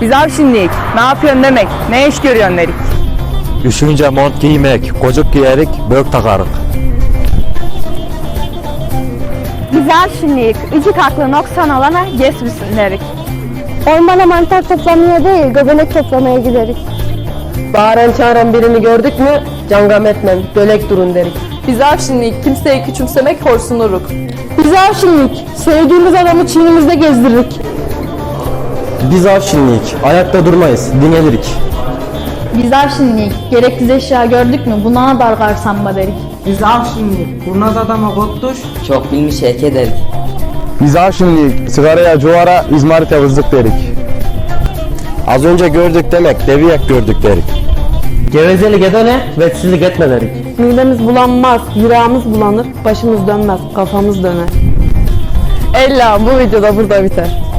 Biz avşinliyik. Ne yapıyorsun demek. Ne iş görüyorsun dedik. Üşüyünce mont giymek, kocuk giyerik, bök takarık. Biz avşinliyik. Ücük aklı noksan olana gesmisin derik. Ormana mantar toplamaya değil, göbelek toplamaya gideriz. Bağıran çağıran birini gördük mü cangam etmem, dölek durun derik. Biz avşinlik, kimseyi küçümsemek horsunuruk. Biz avşinlik, sevdiğimiz adamı çiğnimizde gezdiririk. Biz avşinlik, ayakta durmayız, dinlenirik. Biz avşinliyik. Gereksiz eşya gördük mü buna dargar samba derik. Biz avşinlik, kurnaz adama kottuş, Çok bilmiş erkek dedik. Biz avşinlik, sigaraya, cuvara, izmarite vızlık derik. Az önce gördük demek, deviyek gördük derik. Gevezelik edene, vetsizlik etme derik. Midemiz bulanmaz, yüreğimiz bulanır, başımız dönmez, kafamız döner. Ella bu video da burada biter.